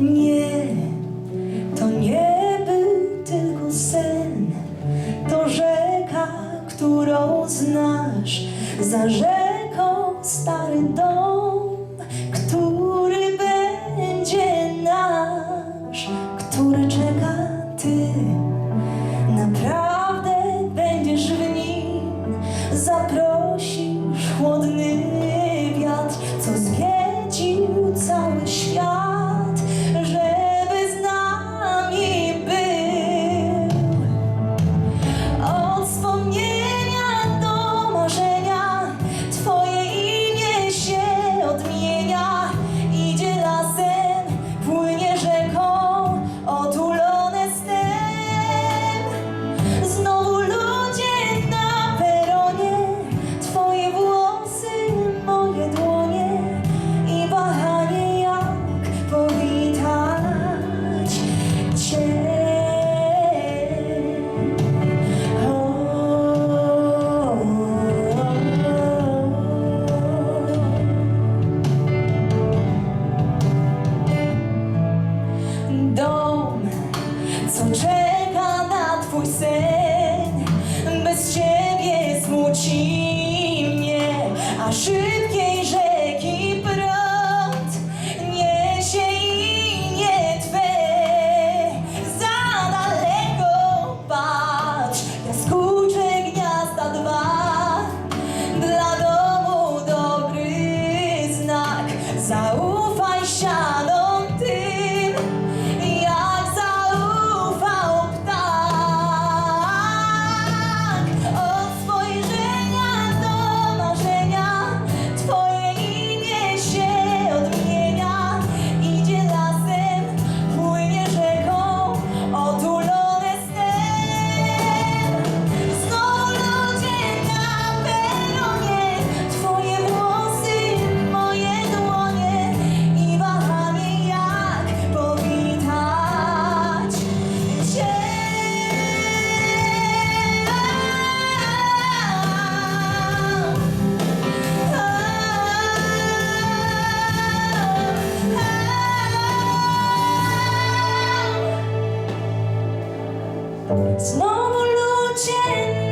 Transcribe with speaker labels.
Speaker 1: Nie, to nie był tylko sen, to rzeka, którą znasz, za rzeką stary dom, który będzie nasz, który czeka ty. Naprawdę będziesz w nim, zaprosisz chłodny. quem já Znowu ludzie